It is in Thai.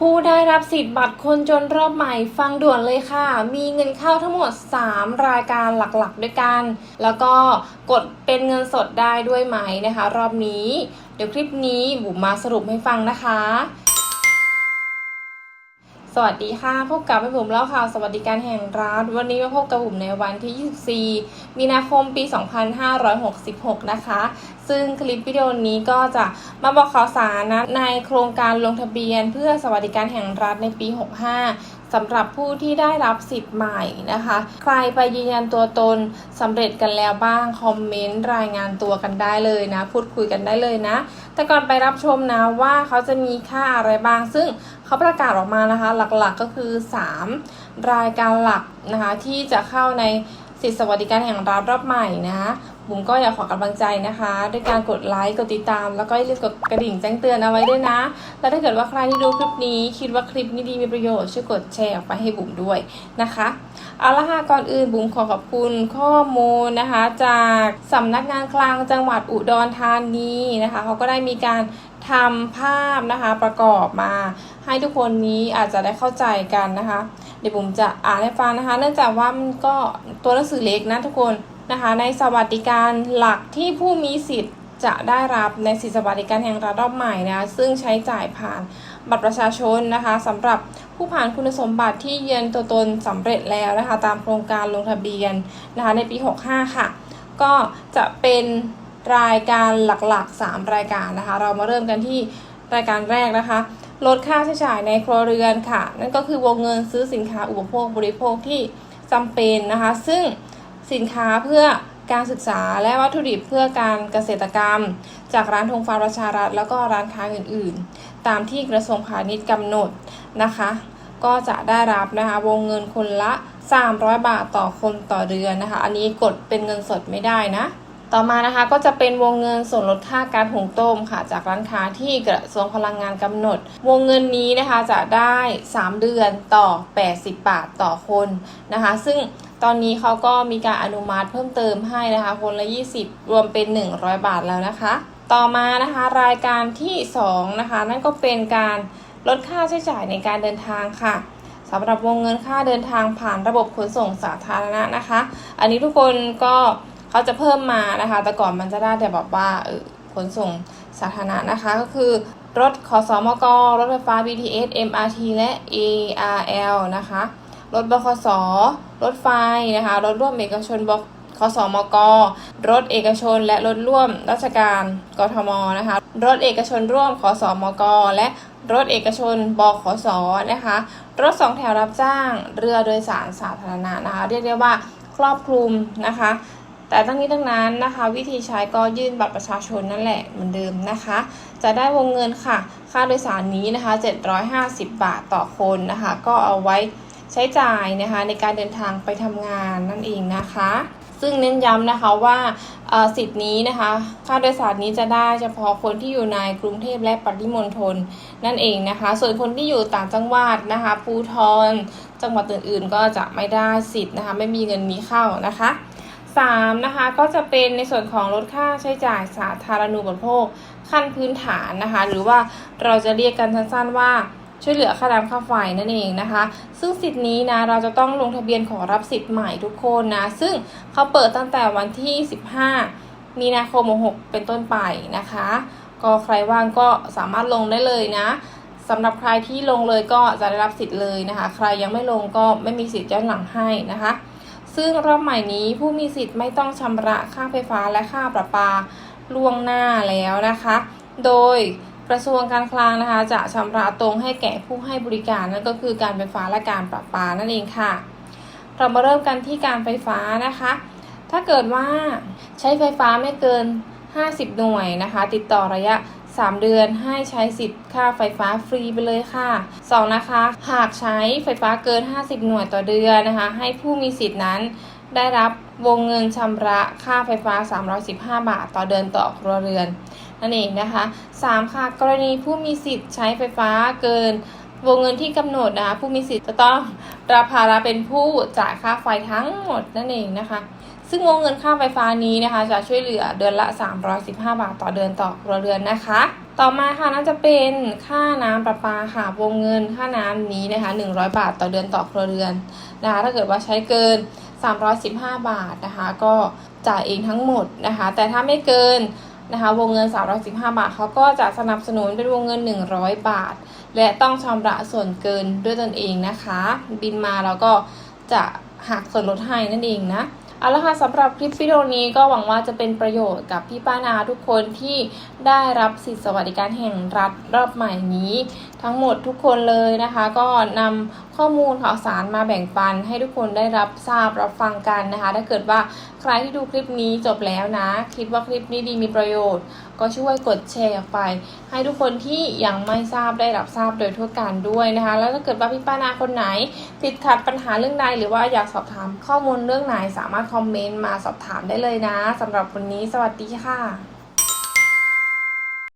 ผู้ได้รับสิทธิ์บัตรคนจนรอบใหม่ฟังด่วนเลยค่ะ มีเงินเข้าทั้งหมด 3 รายการหลักๆ ด้วยกัน แล้วก็กดเป็นเงินสดได้ด้วยไหมนะคะ รอบนี้ เดี๋ยวคลิปนี้บุ๋มมาสรุปให้ฟังนะคะ สวัสดีค่ะ พบกับพี่บุ๋มเล่าข่าวสวัสดิการแห่งรัฐวันนี้มาพบกับบุ๋มในวันที่ 24 มีนาคมปี 2566 นะคะ ซึ่งคลิปวิดีโอนี้ก็จะมาบอกข่าวสารนะในโครงการลงทะเบียนเพื่อสวัสดิการแห่งรัฐในปี 65 สำหรับผู้ที่ได้รับสิทธิ์ใหม่นะคะ ใครไปยืนยันตัวตนสำเร็จกันแล้วบ้าง คอมเมนต์รายงานตัวกันได้เลยนะ พูดคุยกันได้เลยนะ แต่ก่อนไปรับชมนะว่าเขาจะมีค่าอะไรบ้าง ซึ่งเขาประกาศออกมานะคะ หลักๆก็คือ 3 รายการหลักนะคะที่จะเข้าในสิทธิสวัสดิการแห่งรัฐรอบใหม่นะ บุ๋มก็อยากขอกำลังใจนะคะ ด้วยการกดไลค์กดติดตาม แล้วก็อย่าลืมกดกระดิ่งแจ้งเตือนเอาไว้ด้วยนะ แล้วถ้าเกิดว่าใครที่ดูคลิปนี้ คิดว่าคลิปนี้ดีมีประโยชน์ช่วยกดแชร์ออกไปให้บุ๋มด้วยนะคะเอาละค่ะก่อนอื่นบุ๋มขอขอบคุณข้อมูลนะคะ จากสำนักงานคลังจังหวัดอุดรธานีนะคะเขาก็ได้มีการทำภาพนะคะประกอบมา ให้ทุกคนนี้อาจจะได้เข้าใจกันนะคะ เดี๋ยวผมจะอ่านให้ฟังนะคะ เนื่องจากว่ามันก็ตัวหนังสือเล็กนะทุกคน นะคะในสวัสดิการหลักที่ผู้มีสิทธิ์จะได้รับในสิทธิสวัสดิการแห่งรัฐรอบใหม่นะซึ่งใช้จ่ายผ่านบัตรประชาชนนะคะสำหรับผู้ผ่านคุณสมบัติที่เยืนตัวตนสำเร็จแล้วนะคะตามโครงการลงทะเบียนนะคะในปี 65 ค่ะ ก็จะเป็นรายการหลักๆ 3 รายการนะคะ เรามาเริ่มกันที่รายการแรกนะคะ ลดค่าใช้จ่ายในครัวเรือนค่ะ นั่นก็คือวงเงินซื้อสินค้าอุปโภคบริโภคที่จำเป็นนะคะ ซึ่ง สินค้าเพื่อการศึกษาและวัตถุดิบเพื่อการเกษตรกรรม จากร้านธงฟ้าประชารัฐแล้วก็ร้านค้าอื่นๆ ตามที่กระทรวงพาณิชย์กำหนดนะคะ ก็จะได้รับนะคะวงเงินคนละ 300 บาทต่อคนต่อเดือนนะคะ อันนี้กดเป็นเงินสดไม่ได้นะ ต่อมานะคะก็จะเป็นวงเงินส่วนลดค่าการหุงต้มค่ะ จากร้านค้าที่กระทรวงพลังงานกำหนด วงเงินนี้นะคะจะได้ 3 เดือนต่อ 80 บาทต่อคนนะคะ ซึ่ง ตอนนี้เขาก็มีการอนุมัติเพิ่มเติมให้นะคะ คนละ 20 รวมเป็น 100 บาทแล้วนะคะ ต่อมานะคะรายการที่ 2 นะคะ นั่นก็เป็นการลดค่าใช้จ่ายในการเดินทางค่ะสำหรับวงเงินค่าเดินทางผ่านระบบขนส่งสาธารณะนะคะ อันนี้ทุกคนก็เขาจะเพิ่มมานะคะ แต่ก่อนมันจะได้แต่แบบว่าขนส่งสาธารณะนะคะ ก็คือรถขอสอมกรถไฟฟ้า BTS MRT และ ARL นะคะ รถบขสรถไฟนะคะ รถร่วมเอกชนบขสมก รถเอกชน และรถร่วมราชการกทมนะคะ รถเอกชนร่วมขสมก และรถเอกชนบขสนะคะ รถสองแถวรับจ้าง เรือโดยสารสาธารณะนะคะ เรียกได้ว่าครอบคลุมนะคะ แต่ทั้งนี้ทั้งนั้นนะคะ วิธีใช้ก็ยื่นบัตรประชาชนนั่นแหละเหมือนเดิมนะคะ จะได้วงเงินค่ะ ค่าโดยสารนี้นะคะ 750 บาทต่อคนนะคะ ก็เอาไว้ ใช้จ่ายนะคะในการเดินทางไปทำงานนั่นเองนะคะ ซึ่งเน้นย้ำนะคะว่าสิทธิ์นี้นะคะค่าโดยสารนี้จะได้เฉพาะคนที่อยู่ในกรุงเทพและปริมณฑลนั่นเองนะคะ ส่วนคนที่อยู่ต่างจังหวัดนะคะภูทรจังหวัดอื่นๆ ก็จะไม่ได้สิทธิ์นะคะ ไม่มีเงินนี้เข้านะคะ3นะคะก็จะเป็นในส่วนของลดค่าใช้จ่ายสาธารณูปโภคขั้นพื้นฐานนะคะ หรือว่าเราจะเรียกกันสั้นๆว่า ช่วยเหลือค่าน้ำค่าไฟนั่นเองนะคะ ซึ่งสิทธิ์นี้นะเราจะต้องลงทะเบียนขอรับสิทธิ์ใหม่ทุกคนนะ ซึ่งเขาเปิดตั้งแต่วันที่ 15 มีนาคม66เป็นต้นไปนะคะ ก็ใครว่างก็สามารถลงได้เลยนะสำหรับใครที่ลงเลยก็จะได้รับสิทธิ์เลยนะคะ ใครยังไม่ลงก็ไม่มีสิทธิ์ย้อนหลังให้นะคะ ซึ่งรอบใหม่นี้ผู้มีสิทธิ์ไม่ต้องชำระค่าไฟฟ้าและค่าประปาล่วงหน้าแล้วนะคะ โดย กระทรวงการคลังนะคะ จะชำระตรงให้แก่ผู้ให้บริการนั่นก็คือการไฟฟ้าและการประปานั่นเองค่ะ เรามาเริ่มกันที่การไฟฟ้านะคะ ถ้าเกิดว่าใช้ไฟฟ้าไม่เกิน 50 หน่วยนะคะ ติดต่อระยะ 3 เดือนให้ใช้สิทธิ์ค่าไฟฟ้าฟรีไปเลยค่ะ 2 นะคะ หากใช้ไฟฟ้าเกิน 50 หน่วยต่อเดือนนะคะ ให้ผู้มีสิทธินั้นได้รับ วงเงินชำระค่าไฟฟ้า 315 บาท ต่อเดือนต่อครัวเรือน นั่นเองนะคะ 3 ค่ะ กรณีผู้มีสิทธิ์ใช้ไฟฟ้าเกิน วงเงินที่กำหนดนะคะผู้มีสิทธิ์จะต้องรับภาระเป็นผู้จ่ายค่าไฟทั้งหมดนั่นเองนะคะ ซึ่งวงเงินค่าไฟฟ้านี้นะคะ จะช่วยเหลือเดือนละ 315 บาท ต่อเดือนต่อครัวเรือนนะคะต่อมาค่ะน่าจะเป็นค่าน้ำประปาค่ะวงเงินค่าน้ำนี้นะคะ100 บาทต่อเดือนต่อครัวเรือนนะคะถ้าเกิดว่าใช้เกิน 315 บาทนะคะ ก็จ่ายเองทั้งหมดนะคะ แต่ถ้าไม่เกินนะคะวงเงิน 315 บาทเขาก็จะสนับสนุนเป็นวงเงิน 100 บาท และต้องชำระส่วนเกินด้วยตนเองนะคะ บินมาแล้วก็จะหักส่วนลดให้นั่นเองนะเอาละค่ะสำหรับคลิปวิดีโอนี้ก็หวังว่าจะเป็นประโยชน์กับพี่ป้านาทุกคนที่ได้รับสิทธิสวัสดิการแห่งรัฐรอบใหม่นี้ ทั้งหมดทุกคนเลยนะคะ ก็นำ ข้อมูลข่าวสารมาแบ่งปันให้ทุกคนได้รับทราบรับฟังกันนะคะ ถ้าเกิดว่าใครที่ดูคลิปนี้จบแล้วนะ คิดว่าคลิปนี้ดีมีประโยชน์ ก็ช่วยกดแชร์ออกไป ให้ทุกคนที่ยังไม่ทราบได้รับทราบโดยทั่วกันด้วยนะคะ แล้วถ้าเกิดว่าพี่ป้านาคนไหน ติดขัดปัญหาเรื่องใดหรือว่าอยากสอบถามข้อมูลเรื่องไหนสามารถคอมเมนต์มาสอบถามได้เลยนะสำหรับวันนี้สวัสดีค่ะ